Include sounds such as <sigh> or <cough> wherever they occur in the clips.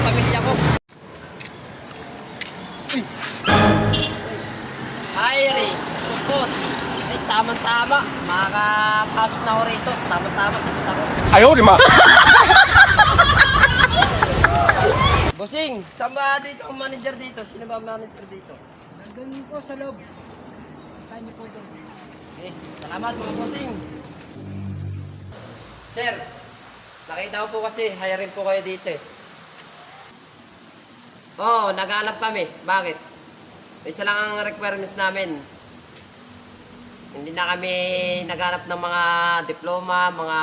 ng pamilya ko. Uy! Hiring, support. Ay, tama-tama. Makakapasok na ako rito. Tama-tama. Ayaw, di ma! <laughs> Bossing, saan ba dito ang manager dito? Sino ba ang manager dito? Nandun po sa loob. Tayo niyo po doon. Okay, salamat mga bossing. Sir, nakita ko po kasi hiring po kayo dito eh. Oo, oh, naghanap kami. Bakit? Isa lang ang requirements namin. Hindi na kami naghanap ng mga diploma, mga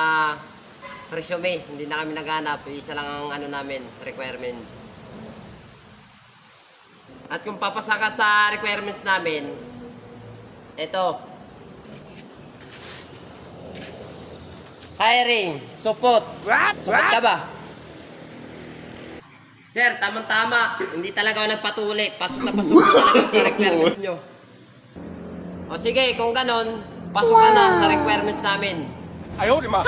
resume. Hindi na kami naghanap. Isa lang ang ano namin, requirements. At kung papasa ka sa requirements namin, ito, Hiring, support. What? Support ka ba? Sir, tamang-tama. Hindi talaga ako nagpatuli. Pasok na pasok na talaga sa requirements nyo. O sige, kung ganon, pasok ka na sa requirements namin. Ayaw, lima.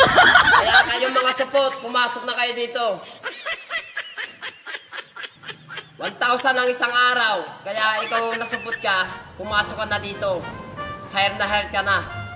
Kaya kayong mga support, pumasok na kayo dito. 1,000 ang isang araw. Kaya ikaw nasupot ka, pumasok ka na dito. Hire na hire ka na.